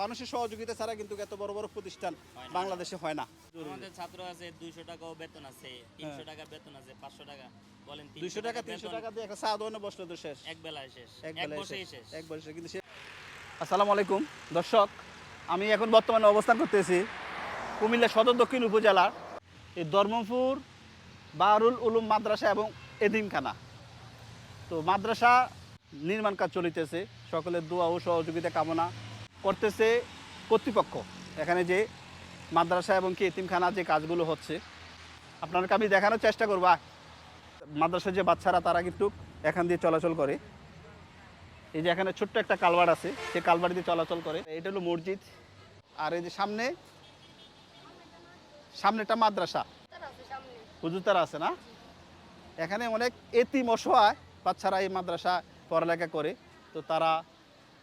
মানুষের সহযোগিতা ছাড়া কিন্তু এত বড় বড় প্রতিষ্ঠান বাংলাদেশে হয় না। আমাদের ছাত্র আছে দুইশো টাকাও বেতন আছে তিনশো টাকা বেতন আছে পাঁচশো টাকা বলেন হ্যাঁ। দুইশো টাকা তিনশো টাকা দিয়ে একটা চা দোকানে বসলে তো শেষ। এক বেলায় শেষ এক বেলায় শেষ শেষ। এক বছর কিন্তু সে আসসালামু আলাইকুম দর্শক আমি এখন বর্তমানে অবস্থান করতেছি কুমিল্লা সদর দক্ষিণ উপজেলার এই ধর্মপুর বারুল উলুম মাদ্রাসা এবং এদিমখানা তো মাদ্রাসা নির্মাণ কাজ চলিতেছে সকলের দোয়া ও সহযোগিতা কামনা। করতেছে কর্তৃপক্ষ। এখানে যে মাদ্রাসা এবং কি এতিমখানা যে কাজগুলো হচ্ছে, আপনাদেরকে আমি দেখানোর চেষ্টা করব। মাদ্রাসার যে বাচ্চারা, তারা কিন্তু এখান দিয়ে চলাচল করে। এই যে এখানে ছোট্ট একটা কালভার আছে, সে কালভার দিয়ে চলাচল করে। এটা হলো মসজিদ। আর এই যে সামনে সামনেটা মাদ্রাসা। হুজুতারা আছে না? এখানে অনেক এতিম অসহায় বাচ্চারা এই মাদ্রাসা পড়ালেখা করে। তো তারা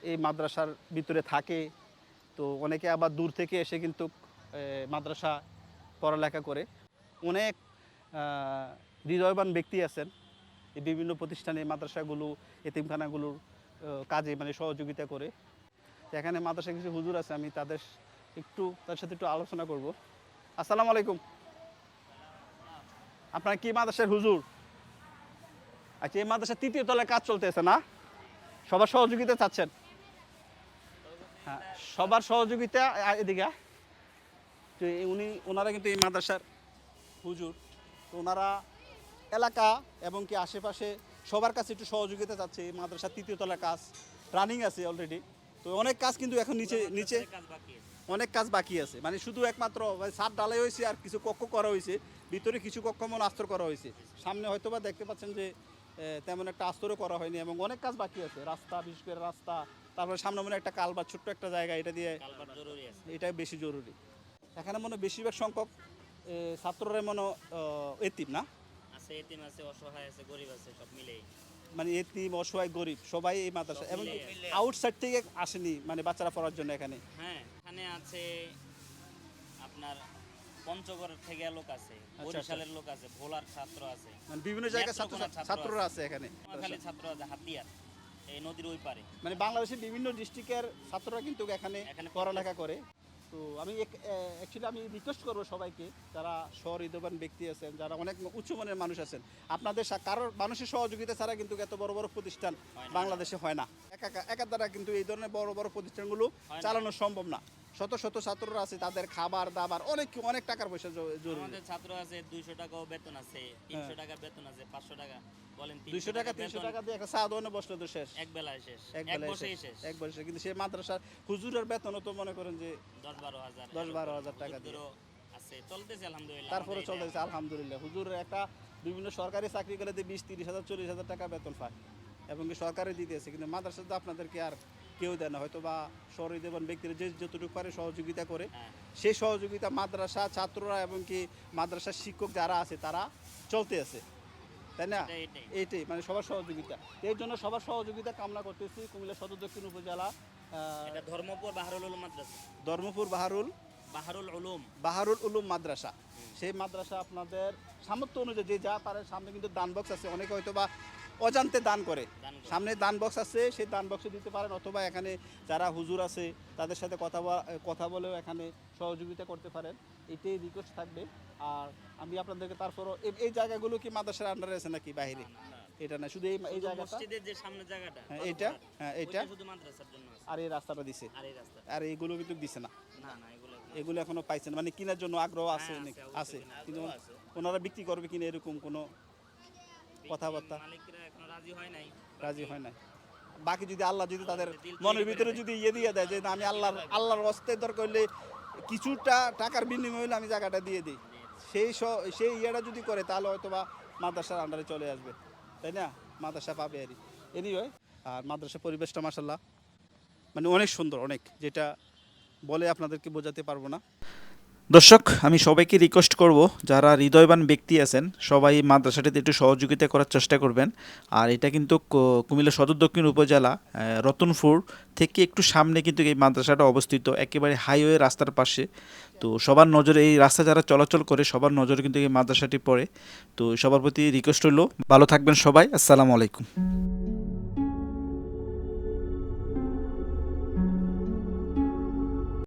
এই মাদ্রাসার ভিতরে থাকে। তো অনেকে আবার দূর থেকে এসে কিন্তু মাদ্রাসা পড়ালেখা করে। অনেক হৃদয়বান ব্যক্তি আছেন। এই বিভিন্ন প্রতিষ্ঠানে মাদ্রাসাগুলো, এতিমখানাগুলোর কাজে মানে সহযোগিতা করে। এখানে মাদ্রাসা কিছু হুজুর আছে, আমি তাদের একটু তার সাথে একটু আলোচনা করব। আসসালামু আলাইকুম। আপনার কি মাদ্রাসার হুজুর? আচ্ছা এই মাদ্রাসার তৃতীয় তলায় কাজ চলতেছে না? সবার সহযোগিতা চাচ্ছেন? হ্যাঁ সবার সহযোগিতা এদিকে তো উনি ওনারা কিন্তু এই মাদ্রাসার হুজুর। তো ওনারা এলাকা এবং কি আশেপাশে সবার কাছে একটু সহযোগিতা চাচ্ছে। এই মাদ্রাসার তৃতীয় তলার কাজ রানিং আছে অলরেডি তো অনেক কাজ কিন্তু এখন নিচে নিচে। অনেক কাজ বাকি আছে। মানে শুধু একমাত্র মানে ছাদ ডালাই হয়েছে আর কিছু কক্ষ করা হয়েছে। ভিতরে কিছু কক্ষ মনে আস্তর করা হয়েছে। সামনে হয়তো বা দেখতে পাচ্ছেন যে তেমন একটা আস্তরও করা হয়নি এবং অনেক কাজ বাকি আছে। রাস্তা বিশেষ করে রাস্তা তারপরে সামনে মনে একটা কাল বা ছোট্ট একটা জায়গা এটা দিয়ে এটাই বেশি জরুরি। এখানে মনে বেশিরভাগ সংখ্যক ছাত্ররা মনে এতিম না? আছে এতিম আছে অসহায় আছে গরিব আছে সব মিলেই। মানে এতিম অসহায় গরিব সবাই এই মাদ্রাসা এবং আউটসাইড থেকে আসেনি মানে বাচ্চারা পড়ার জন্য এখানে? হ্যাঁ এখানে আছে আপনার পঞ্চগড় থেকে লোক আছে আচ্ছা। বরিশালের লোক আছে ভোলার ছাত্র আছে। মানে বিভিন্ন জায়গায় ছাত্র ছাত্ররা আছে। এখানে। নোয়াখালী ছাত্র আছে হাতিয়ার এই নদীর ওই পারে। মানে বাংলাদেশের বিভিন্ন ডিস্ট্রিক্টের ছাত্ররা কিন্তু এখানে এখানে পড়ালেখা করে। তো আমি অ্যাকচুয়ালি আমি রিকোয়েস্ট করব সবাইকে যারা সহৃদবান ব্যক্তি আছেন যারা অনেক উচ্চমানের মানুষ আছেন আপনাদের কারোর মানুষের সহযোগিতা ছাড়া কিন্তু এত বড় বড় প্রতিষ্ঠান বাংলাদেশে হয় না। একা একা- দ্বারা কিন্তু এই ধরনের বড় বড় প্রতিষ্ঠানগুলো চালানো সম্ভব না। শত শত ছাত্ররা আছে তাদের খাবার দাবার অনেক অনেক টাকার পয়সা জরুরি। আমাদের ছাত্র আছে দুইশো টাকাও বেতন আছে তিনশো টাকা বেতন আছে পাঁচশো টাকা। বলেন হ্যাঁ। দুইশো টাকা তিনশো টাকা দিয়ে একটা চা দোকানে বসলে তো শেষ। এক বেলায় শেষ এক বেলায় শেষ। এক কিন্তু সেই মাদ্রাসার হুজুরের বেতনও তো মনে করেন যে দশ বারো হাজার দশ বারো হাজার টাকা দিয়ে। আছে চলতেছে আলহামদুলিল্লাহ তারপরে চলতেছে আলহামদুলিল্লাহ। হুজুরের একটা বিভিন্ন সরকারি চাকরি গেলে বিশ তিরিশ হাজার চল্লিশ হাজার টাকা বেতন পায় এবং সরকারে দিতেছে কিন্তু মাদ্রাসা তো আপনাদেরকে আর কেউ দেয় না। হয়তো বা শহরে দেবেন ব্যক্তিরা যে যতটুকু পারে সহযোগিতা করে। হ্যাঁ। সেই সহযোগিতা মাদ্রাসা ছাত্ররা এবং কি মাদ্রাসার শিক্ষক যারা আছে তারা চলতে আছে। তাই না। এইটাই মানে সবার সহযোগিতা। এই জন্য সবার সহযোগিতা কামনা করতেছি কুমিল্লা সদর দক্ষিণ উপজেলা ধর্মপুর বাহারুল মাদ্রাসা। ধর্মপুর বাহারুল বাহারুল উলুম। বাহারুল উলুম মাদ্রাসা। সেই মাদ্রাসা আপনাদের সামর্থ্য অনুযায়ী যে যা পারে সামনে কিন্তু দান বক্স আছে। অনেকে হয়তো বা অজান্তে দান করে। সামনে দান বক্স আছে সেই দান বক্সে দিতে পারেন অথবা এখানে যারা হুজুর আছে তাদের সাথে কথা কথা বলেও এখানে সহযোগিতা করতে পারেন। এটাই রিকোয়েস্ট থাকবে। আর আমি আপনাদেরকে তারপরও এই- জায়গাগুলো কি মাদ্রাসার আন্ডারে আছে নাকি বাইরে? এটা না শুধু এই এই জায়গাটা? যে সামনের জায়গাটা হ্যাঁ, এইটা হ্যাঁ ওইটা শুধু মাদ্রাসার জন্য আছে। আর এই রাস্তাটা দিছে? আর এই রাস্তা। আর এইগুলো কিন্তু দিছে না। না না এগুলো এগুলো এখনও পাইছেন মানে কেনার জন্য আগ্রহ আছে হ্যাঁ, নাকি? আছে কিন্তু ওনারা বিক্রি করবে কিনা এরকম কোনো কথাবার্তা। মালিকরা এখনও রাজি হয় নাই রাজি হয় বাকি যদি আল্লাহ যদি তাদের মনের ভিতরে যদি ইয়ে দিয়ে দেয় যে আমি আল্লাহর আল্লাহর হস্তে দরকার হলে কিছুটা টাকার বিনিময় হলে আমি জায়গাটা দিয়ে দিই। সেই স- সেই ইয়েটা যদি করে তাহলে হয়তো বা মাদ্রাসার আন্ডারে চলে আসবে। তাই না? মাদ্রাসা পাবে আর এনিওয়ে আর মাদ্রাসা পরিবেশটা মাসাল্লাহ মানে অনেক সুন্দর অনেক। যেটা বলে আপনাদেরকে বোঝাতে পারব না। দর্শক, আমি সবাইকে রিকোয়েস্ট করব, যারা হৃদয়বান ব্যক্তি আছেন, সবাই মাদ্রাসাটিতে একটু সহযোগিতা করার চেষ্টা করবেন। আর এটা কিন্তু কুমিল্লা সদর দক্ষিণ উপজেলা রতনপুর থেকে একটু সামনে কিন্তু এই মাদ্রাসাটা অবস্থিত, একেবারে হাইওয়ে রাস্তার পাশে। তো সবার নজরে এই রাস্তা যারা চলাচল করে, সবার নজরে কিন্তু এই মাদ্রাসাটি পড়ে। তো সবার প্রতি রিকোয়েস্ট হলো ভালো থাকবেন সবাই, আসসালামু আলাইকুম।